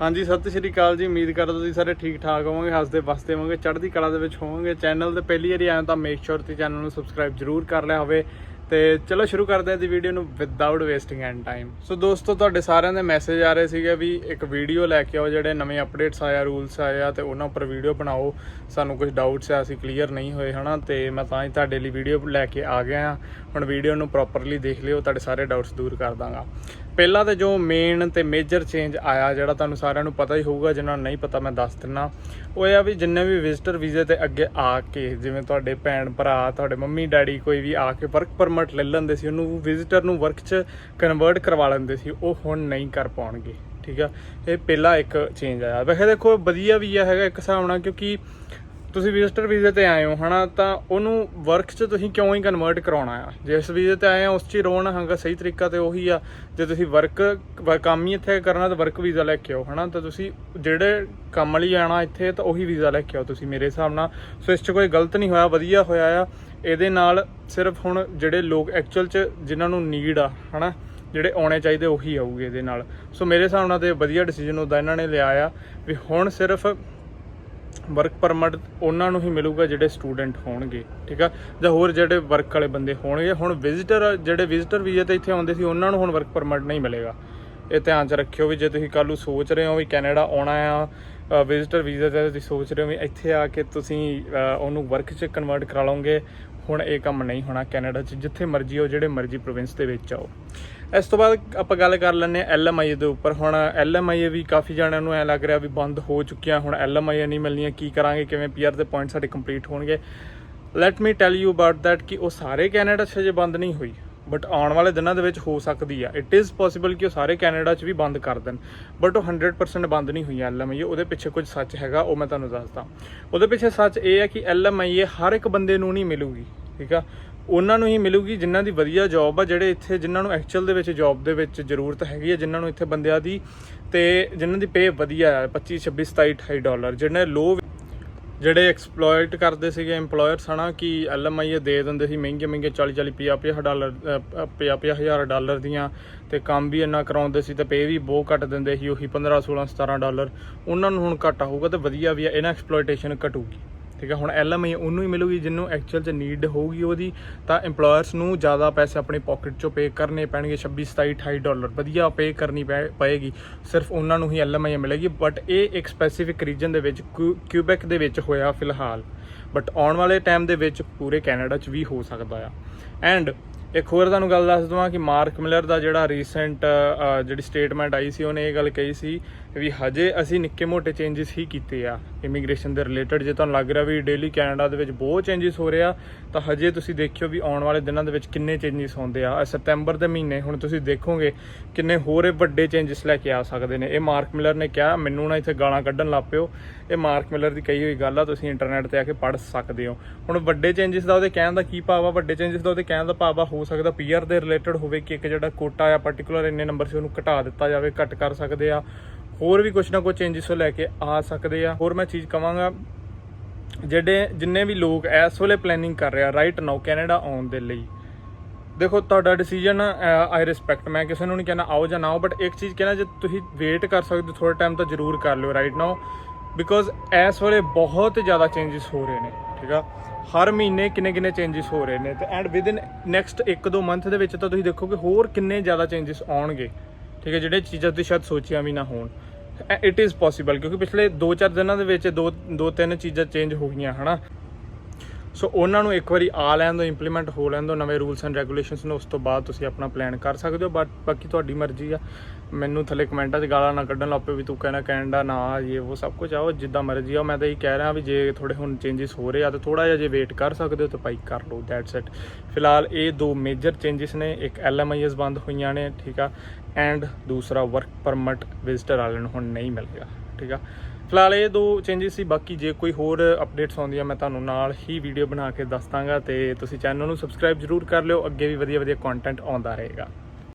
ਹਾਂਜੀ, ਸਤਿ ਸ਼੍ਰੀ ਅਕਾਲ ਜੀ। ਉਮੀਦ ਕਰਦਾ ਤੁਸੀਂ ਸਾਰੇ ਠੀਕ ਠਾਕ ਹੋਵੋਗੇ, ਹੱਸਦੇ ਵਸਦੇ ਹੋਵੋਗੇ, ਚੜ੍ਹਦੀ ਕਲਾ ਦੇ ਵਿੱਚ ਹੋਵੋਗੇ। ਚੈਨਲ ਤੇ ਪਹਿਲੀ ਵਾਰੀ ਆਏ ਤਾਂ ਮੇਕ ਸ਼ੋਰ ਤੇ ਚੈਨਲ ਨੂੰ ਸਬਸਕ੍ਰਾਈਬ ਜਰੂਰ ਕਰ ਲਿਆ ਹੋਵੇ। ਤੇ ਚਲੋ ਸ਼ੁਰੂ ਕਰਦੇ ਹਾਂ ਦੀ ਵੀਡੀਓ ਨੂੰ without wasting and time so ਦੋਸਤੋ, ਤੁਹਾਡੇ ਸਾਰਿਆਂ ਦੇ ਮੈਸੇਜ ਆ ਰਹੇ ਸੀਗੇ ਵੀ ਇੱਕ ਵੀਡੀਓ ਲੈ ਕੇ ਆਓ, ਜਿਹੜੇ ਨਵੇਂ ਅਪਡੇਟਸ ਆਇਆ ਰੂਲਸ ਆਏ ਆ ਤੇ ਉਹਨਾਂ ਉੱਪਰ ਵੀਡੀਓ ਬਣਾਓ। ਸਾਨੂੰ ਕੁਝ ਡਾਊਟਸ ਆ, ਅਸੀਂ ਕਲੀਅਰ ਨਹੀਂ ਹੋਏ, ਹਨਾ? ਤੇ ਮੈਂ ਤਾਂ ਹੀ ਤੁਹਾਡੇ ਲਈ ਵੀਡੀਓ ਲੈ ਕੇ ਆ ਗਿਆ ਹਾਂ। ਹੁਣ ਵੀਡੀਓ ਨੂੰ ਪ੍ਰੋਪਰਲੀ ਦੇਖ ਲਿਓ, ਤੁਹਾਡੇ ਸਾਰੇ ਡਾਊਟਸ ਦੂਰ ਕਰ ਦਾਂਗਾ। ਪਹਿਲਾਂ ਤੇ ਜੋ ਮੇਨ ਤੇ ਮੇਜਰ ਚੇਂਜ ਆਇਆ, ਜਿਹੜਾ ਤੁਹਾਨੂੰ ਸਾਰਿਆਂ ਨੂੰ ਪਤਾ ਹੀ ਹੋਊਗਾ, ਜਿਨ੍ਹਾਂ ਨੂੰ ਨਹੀਂ ਪਤਾ ਮੈਂ ਦੱਸ ਦਿੰਨਾ, ਉਹ ਇਹ ਆ ਵੀ ਜਿੰਨੇ ਵੀ ਵਿਜ਼ਿਟਰ ਵੀਜ਼ੇ ਤੇ ਅੱਗੇ ਆ ਕੇ, ਜਿਵੇਂ ਤੁਹਾਡੇ ਭੈਣ ਭਰਾ, ਤੁਹਾਡੇ ਮੰਮੀ, ਡੈਡੀ ਕੋਈ ਵੀ ਆ ਕੇ ਵਰਕ ਪਰਮਿਟ ਲੈ ਲੈਂਦੇ ਸੀ, ਉਹਨੂੰ ਵਿਜ਼ਿਟਰ ਨੂੰ ਵਰਕ 'ਚ ਕਨਵਰਟ ਕਰਵਾ ਲੈਂਦੇ ਸੀ, ਉਹ ਹੁਣ ਨਹੀਂ ਕਰ ਪਾਉਣਗੇ, ਠੀਕ ਆ? ਇਹ ਪਹਿਲਾ ਇੱਕ ਚੇਂਜ ਆਇਆ। ਵੈਸੇ ਦੇਖੋ, ਵਧੀਆ ਵੀ ਆ ਹੈਗਾ ਇੱਕ ਹਿਸਾਬ ਨਾਲ, ਕਿਉਂਕਿ ਤੁਸੀਂ ਵਿਜ਼ਟਰ ਵੀਜ਼ੇ ਤੇ ਆਏ ਹੋ, ਹਨਾ, ਤਾਂ ਉਹਨੂੰ ਵਰਕ 'ਚ ਤੁਸੀਂ ਕਿਉਂ ਹੀ ਕਨਵਰਟ ਕਰਾਉਣਾ ਆ? ਜਿਸ ਵੀਜ਼ੇ ਤੇ ਆਏ ਆ, ਉਸ 'ਚ ਹੀ ਰੋਣਾ ਹੈਗਾ ਸਹੀ ਤਰੀਕਾ ਤੇ ਉਹੀ ਆ। ਜੇ ਤੁਸੀਂ ਵਰਕ ਕੰਮ ਹੀ ਇੱਥੇ ਕਰਨਾ, ਤਾਂ ਵਰਕ ਵੀਜ਼ਾ ਲੈ ਕੇ ਆਓ, ਹਨਾ। ਤਾਂ ਤੁਸੀਂ ਜਿਹੜੇ ਕੰਮ ਲਈ ਆਣਾ ਇੱਥੇ, ਤਾਂ ਉਹੀ ਵੀਜ਼ਾ ਲੈ ਕੇ ਆਓ ਤੁਸੀਂ ਮੇਰੇ ਹਿਸਾਬ ਨਾਲ। ਸੋ ਇਸ 'ਚ ਕੋਈ ਗਲਤ ਨਹੀਂ ਹੋਇਆ, ਵਧੀਆ ਹੋਇਆ ਆ। ਇਹਦੇ ਨਾਲ ਸਿਰਫ ਹੁਣ ਜਿਹੜੇ ਲੋਕ ਐਕਚੁਅਲ 'ਚ ਜਿਨ੍ਹਾਂ ਨੂੰ ਨੀਡ ਆ, ਹਨਾ, ਜਿਹੜੇ ਆਉਣੇ ਚਾਹੀਦੇ ਉਹੀ ਆਊਗੇ ਇਹਦੇ ਨਾਲ। ਸੋ ਮੇਰੇ ਹਿਸਾਬ ਨਾਲ ਤੇ ਵਧੀਆ ਡਿਸੀਜਨ ਉਹਦਾ ਇਹਨਾਂ ਨੇ ਲਿਆ ਆ, ਵੀ ਹੁਣ ਸਿਰਫ ਵਰਕ ਪਰਮਿਟ ਉਹਨਾਂ ਨੂੰ ਹੀ ਮਿਲੂਗਾ ਜਿਹੜੇ ਸਟੂਡੈਂਟ ਹੋਣਗੇ, ਠੀਕ ਆ? ਜਾਂ ਹੋਰ ਜਿਹੜੇ ਵਰਕ ਵਾਲੇ ਬੰਦੇ ਹੋਣਗੇ। ਹੁਣ ਵਿਜ਼ਿਟਰ ਜਿਹੜੇ ਵਿਜ਼ਿਟਰ ਵੀਜ਼ੇ ਤੇ ਇੱਥੇ ਆਉਂਦੇ ਸੀ, ਉਹਨਾਂ ਨੂੰ ਹੁਣ ਵਰਕ ਪਰਮਿਟ ਨਹੀਂ ਮਿਲੇਗਾ। ਇਹ ਧਿਆਨ 'ਚ ਰੱਖਿਓ ਵੀ ਜੇ ਤੁਸੀਂ ਕੱਲ੍ਹ ਨੂੰ ਸੋਚ ਰਹੇ ਹੋ ਵੀ ਕੈਨੇਡਾ ਆਉਣਾ ਆ ਵਿਜ਼ਿਟਰ ਵੀਜ਼ੇ ਤੇ ਤੁਸੀਂ ਸੋਚ ਰਹੇ ਹੋ ਵੀ ਇੱਥੇ ਆ ਕੇ ਤੁਸੀਂ ਉਹਨੂੰ ਵਰਕ 'ਚ ਕਨਵਰਟ ਕਰਾ ਲਓਗੇ, ਹੁਣ ਇਹ ਕੰਮ ਨਹੀਂ ਹੋਣਾ ਕੈਨੇਡਾ 'ਚ। ਜਿੱਥੇ ਮਰਜ਼ੀ ਹੋ ਜਿਹੜੇ ਮਰਜ਼ੀ ਪ੍ਰੋਵਿੰਸ ਦੇ ਵਿੱਚ ਆਓ। ਇਸ ਤੋਂ ਬਾਅਦ ਆਪਾਂ ਗੱਲ ਕਰ ਲੈਂਦੇ ਹਾਂ ਐਲਐਮਆਈ ਦੇ ਉੱਪਰ। ਹੁਣ ਐਲਐਮਆਈ ਵੀ ਕਾਫੀ ਜਣਿਆਂ ਨੂੰ ਐ ਲੱਗ ਰਿਹਾ ਵੀ ਬੰਦ ਹੋ ਚੁੱਕੀਆਂ, ਹੁਣ ਐਲਐਮਆਈ ਨਹੀਂ ਮਿਲਣੀਆਂ, ਕੀ ਕਰਾਂਗੇ, ਕਿਵੇਂ ਪੀਆਰ ਦੇ ਪੁਆਇੰਟ ਸਾਡੇ ਕੰਪਲੀਟ ਹੋਣਗੇ। Let me tell you about that ਕਿ ਉਹ ਸਾਰੇ ਕੈਨੇਡਾ 'ਚ ਜੇ ਬੰਦ ਨਹੀਂ ਹੋਈ ਬਟ ਆਉਣ ਵਾਲੇ ਦਿਨਾਂ ਦੇ ਵਿੱਚ ਹੋ ਸਕਦੀ ਆ। ਇਟ ਇਜ਼ ਪੋਸੀਬਲ ਕਿ ਉਹ ਸਾਰੇ ਕੈਨੇਡਾ 'ਚ ਵੀ ਬੰਦ ਕਰ ਦੇਣ ਬਟ ਉਹ 100% ਬੰਦ ਨਹੀਂ ਹੋਈ ਐਲਐਮਆਈ ਉਹਦੇ ਪਿੱਛੇ ਕੁਝ ਸੱਚ ਹੈਗਾ, ਉਹ ਮੈਂ ਤੁਹਾਨੂੰ ਦੱਸਦਾ। ਉਹਦੇ ਪਿੱਛੇ ਸੱਚ ਇਹ ਹੈ ਕਿ ਐਲਐਮਆਈ ਹਰ ਇੱਕ ਬੰਦੇ ਨੂੰ ਨਹੀਂ ਮਿਲੂਗੀ, ਠੀਕ ਆ? ਉਹਨਾਂ ਨੂੰ ਹੀ ਮਿਲੂਗੀ, ਜਿਨ੍ਹਾਂ ਦੀ ਵਧੀਆ ਜੌਬ ਆ, ਜਿਹੜੇ ਇੱਥੇ, ਜਿਨ੍ਹਾਂ ਨੂੰ ਐਕਚੁਅਲ ਦੇ ਵਿੱਚ ਜੌਬ ਦੇ ਵਿੱਚ ਜ਼ਰੂਰਤ ਹੈਗੀ ਹੈ ਜਿਨ੍ਹਾਂ ਨੂੰ ਇੱਥੇ ਬੰਦਿਆਂ ਦੀ ਤੇ ਜਿਨ੍ਹਾਂ ਦੀ ਪੇ ਵਧੀਆ ਆ 25 26 27 28 ਡਾਲਰ ਜਿਹਨੇ ਲੋ ਜਿਹੜੇ ਐਕਸਪਲੋਇਟ ਕਰਦੇ ਸੀਗੇ, EMPLOYERS ਹਨਾ, ਕਿ ਐਲਐਮਆਈ ਦੇ ਦਿੰਦੇ ਸੀ ਮਹਿੰਗੇ ਮਹਿੰਗੇ 40 40 50 50 ਡਾਲਰ 50 50 ਹਜ਼ਾਰ ਡਾਲਰ ਦੀਆਂ, ਤੇ ਕੰਮ ਵੀ ਇੰਨਾ ਕਰਾਉਂਦੇ ਸੀ, ਤੇ ਪੇ ਵੀ ਬਹੁਤ ਘੱਟ ਦਿੰਦੇ ਸੀ, ਉਹੀ 15 16 17 ਡਾਲਰ ਉਹਨਾਂ ਨੂੰ ਹੁਣ ਘੱਟ ਹੋਊਗਾ ਤੇ ਵਧੀਆ ਵੀ ਆ, ਇਹਨਾਂ ਐਕਸਪਲੋਇਟੇਸ਼ਨ ਘਟੂਗੀ। ਠੀਕ ਹੈ ਹੁਣ ਐਲਐਮਆਈ ਉਹਨੂੰ ਹੀ ਮਿਲੂਗੀ ਜਿਹਨੂੰ ਐਕਚੁਅਲ 'ਚ ਨੀਡ ਹੋਊਗੀ ਉਹਦੀ, ਤਾਂ EMPLOYERS ਨੂੰ ਜ਼ਿਆਦਾ ਪੈਸੇ ਆਪਣੇ ਪਾਕਟ 'ਚੋਂ ਪੇ ਕਰਨੇ ਪੈਣਗੇ 26 27 28 ਡਾਲਰ ਵਧੀਆ ਪੇ ਕਰਨੀ ਪੈ- ਪਏਗੀ, ਸਿਰਫ ਉਹਨਾਂ ਨੂੰ ਹੀ ਐਲਐਮਆਈ ਮਿਲੇਗੀ ਬਟ ਇਹ ਇੱਕ ਸਪੈਸੀਫਿਕ ਰੀਜਨ ਦੇ ਵਿੱਚ ਕਿਊ- ਕਿਊਬੈਕ ਦੇ ਵਿੱਚ ਹੋਇਆ ਫਿਲਹਾਲ। ਬਟ ਆਉਣ ਵਾਲੇ ਟਾਈਮ ਦੇ ਵਿੱਚ ਪੂਰੇ ਕੈਨੇਡਾ 'ਚ ਵੀ ਹੋ ਸਕਦਾ ਆ। ਐਂਡ ਇੱਕ ਹੋਰ ਤੁਹਾਨੂੰ ਗੱਲ ਦੱਸ ਦਵਾਂ ਕਿ ਮਾਰਕ ਮਿਲਰ ਦਾ ਜਿਹੜਾ ਰੀਸੈਂਟ ਜਿਹੜੀ ਸਟੇਟਮੈਂਟ ਆਈ ਸੀ, ਉਹਨੇ ਇਹ ਗੱਲ ਕਹੀ ਸੀ ਵੀ ਹਜੇ ਅਸੀਂ ਨਿੱਕੇ ਮੋਟੇ ਚੇਂਜਸ ਹੀ ਕੀਤੇ ਆ। ਇਮੀਗ੍ਰੇਸ਼ਨ ਦੇ ਰਿਲੇਟਡ ਜੇ ਤੁਹਾਨੂੰ ਲੱਗ ਰਿਹਾ ਵੀ ਡੇਲੀ ਕੈਨੇਡਾ ਦੇ ਵਿੱਚ ਬਹੁਤ ਚੇਂਜਸ ਹੋ ਰਿਹਾ ਤਾਂ ਹਜੇ ਤੁਸੀਂ ਦੇਖਿਓ ਵੀ ਆਉਣ ਵਾਲੇ ਦਿਨਾਂ ਦੇ ਵਿੱਚ ਕਿੰਨੇ ਚੇਂਜਸ ਹੁੰਦੇ ਆ। ਸਤੰਬਰ ਦੇ ਮਹੀਨੇ ਹੁਣ ਤੁਸੀਂ ਦੇਖੋਗੇ ਕਿੰਨੇ ਹੋਰ ਵੱਡੇ ਚੇਂਜਸ ਲੈ ਕੇ ਆ ਸਕਦੇ ਨੇ। ਇਹ ਮਾਰਕ ਮਿਲਰ ਨੇ ਕਿਹਾ, ਮੈਨੂੰ ਨਾ ਇੱਥੇ ਗਾਲਾਂ ਕੱਢਣ ਲੱਗ ਪਿਓ। ਇਹ ਮਾਰਕ ਮਿਲਰ ਦੀ ਕਹੀ ਹੋਈ ਗੱਲ ਆ, ਤੁਸੀਂ ਇੰਟਰਨੈਟ ਤੇ ਆ ਕੇ ਪੜ੍ਹ ਸਕਦੇ ਹੋ। ਹੁਣ ਵੱਡੇ ਚੇਂਜਸ ਦਾ ਉਹਦੇ ਕਹਿਣ ਦਾ ਕੀ ਭਾਵ ਆ? ਵੱਡੇ ਚੇਂਜਸ ਦਾ ਉਹਦੇ ਕਹਿਣ ਦਾ ਭਾਵ ਆ ਹੋ ਸਕਦਾ ਪੀਆਰ ਦੇ ਰਿਲੇਟਡ ਹੋਵੇ ਕਿ ਇੱਕ ਜਿਹੜਾ ਕੋਟਾ ਆ ਪਾਰਟਿਕੂਲਰ ਇੰਨੇ ਨੰਬਰ ਸੀ ਉਹਨੂੰ ਘਟਾ ਦਿੱਤਾ ਜਾਵੇ, ਘੱਟ ਕਰ ਸਕਦੇ ਆ। ਹੋਰ ਵੀ ਕੁਝ ਨਾ ਕੁਝ ਚੇਂਜਸ ਉਹ ਲੈ ਕੇ ਆ ਸਕਦੇ ਆ। ਹੋਰ ਮੈਂ ਚੀਜ਼ ਕਵਾਂਗਾ, ਜਿਹੜੇ ਜਿੰਨੇ ਵੀ ਲੋਕ ਇਸ ਵੇਲੇ ਪਲੈਨਿੰਗ ਕਰ ਰਿਹਾ ਰਾਈਟ ਨਾਓ ਕੈਨੇਡਾ ਆਉਣ ਦੇ ਲਈ। ਦੇਖੋ, ਤੁਹਾਡਾ ਡਿਸੀਜਨ ਆਈ ਰਿਸਪੈਕਟ ਮੈਂ ਕਿਸੇ ਨੂੰ ਨਹੀਂ ਕਹਿਣਾ ਆਓ ਜਾਂ ਨਾ ਆਓ ਬਟ ਇੱਕ ਚੀਜ਼ ਕਹਿਣਾ, ਜੇ ਤੁਸੀਂ ਵੇਟ ਕਰ ਸਕਦੇ ਥੋੜਾ ਟਾਈਮ ਤਾਂ ਜ਼ਰੂਰ ਕਰ ਲਿਓ ਰਾਈਟ ਨਾਓ ਬਿਕੋਜ਼ ਇਸ ਵੇਲੇ ਬਹੁਤ ਜ਼ਿਆਦਾ ਚੇਂਜਸ ਹੋ ਰਹੇ ਨੇ। ਠੀਕ ਆ ਹਰ ਮਹੀਨੇ ਕਿੰਨੇ ਕਿੰਨੇ ਚੇਂਜਸ ਹੋ ਰਹੇ ਨੇ ਤੇ ਐਂਡ ਵਿਦਿਨ ਨੈਕਸਟ 1-2 ਮੰਥ ਦੇ ਵਿੱਚ ਤਾਂ ਤੁਸੀਂ ਦੇਖੋਗੇ ਹੋਰ ਕਿੰਨੇ ਜ਼ਿਆਦਾ ਚੇਂਜਸ ਆਉਣਗੇ। ਠੀਕ ਹੈ, ਜਿਹੜੇ ਚੀਜ਼ਾਂ ਤੁਸੀਂ ਸ਼ਾਇਦ ਸੋਚਿਆ ਵੀ ਨਾ ਹੋਣ। ਇਟ ਇਜ਼ ਪੋਸੀਬਲ ਕਿਉਂਕਿ ਪਿਛਲੇ 2-4 ਦਿਨਾਂ ਦੇ ਵਿੱਚ ਦੋ ਦੋ ਤਿੰਨ ਚੀਜ਼ਾਂ ਚੇਂਜ ਹੋ ਗਈਆਂ, ਹਨਾ। ਸੋ ਉਹਨਾਂ ਨੂੰ ਇੱਕ ਵਾਰੀ ਆ ਲੈਣ ਦੋ ਇੰਪਲੀਮੈਂਟ ਹੋ ਲੈਣ ਦੋ, ਨਵੇਂ ਰੂਲਸ ਐਂਡ ਰੈਗੂਲੇਸ਼ਨਸ ਨੂੰ, ਉਸ ਤੋਂ ਬਾਅਦ ਤੁਸੀਂ ਆਪਣਾ ਪਲਾਨ ਕਰ ਸਕਦੇ ਹੋ ਬਟ ਬਾਕੀ ਤੁਹਾਡੀ ਮਰਜ਼ੀ ਆ। ਮੈਨੂੰ ਥੱਲੇ ਕਮੈਂਟਾਂ 'ਚ ਗਾਲਾਂ ਨਾ ਕੱਢਣ ਲੱਗ ਪਏ ਵੀ ਤੂੰ ਕਹਿਣਾ ਕੈਨੇਡਾ ਨਾ ਆ, ਇਹ ਉਹ ਸਭ ਕੁਝ ਆਓ ਜਿੱਦਾਂ ਮਰਜ਼ੀ ਆ। ਮੈਂ ਤਾਂ ਇਹ ਕਹਿ ਰਿਹਾ ਵੀ ਜੇ ਥੋੜੇ ਹੁਣ ਚੇਂਜਸ ਹੋ ਰਹੇ ਆ, ਤਾਂ ਥੋੜਾ ਜਿਹਾ ਜੇ ਵੇਟ ਕਰ ਸਕਦੇ ਹੋ ਤਾਂ ਭਾਈ ਕਰ ਲਓ ਦੈਟਸ ਇਟ ਫਿਲਹਾਲ ਇਹ ਦੋ ਮੇਜਰ ਚੇਂਜਸ ਨੇ, ਇੱਕ ਐਲਐਮਆਈਐਸ ਬੰਦ ਹੋਈਆਂ ਨੇ, ਠੀਕ ਆ ਐਂਡ ਦੂਸਰਾ ਵਰਕ ਪਰਮਿਟ ਵਿਜ਼ਟਰ ਵਾਲਿਆਂ ਨੂੰ ਹੁਣ ਨਹੀਂ ਮਿਲੇਗਾ ਠੀਕ ਆ। ਫਿਲਹਾਲ ਇਹ ਦੋ ਚੇਂਜਸ ਸੀ, ਬਾਕੀ ਜੇ ਕੋਈ ਹੋਰ ਅਪਡੇਟਸ ਆਉਂਦੀਆਂ, ਮੈਂ ਤੁਹਾਨੂੰ ਨਾਲ ਹੀ ਵੀਡੀਓ ਬਣਾ ਕੇ ਦੱਸ ਦਾਂਗਾ ਤੇ ਤੁਸੀਂ ਚੈਨਲ ਨੂੰ ਸਬਸਕ੍ਰਾਈਬ ਜਰੂਰ ਕਰ ਲਿਓ, ਅੱਗੇ ਵੀ ਵਧੀਆ ਵਧੀਆ ਕੰਟੈਂਟ ਆਉਂਦਾ ਰਹੇਗਾ।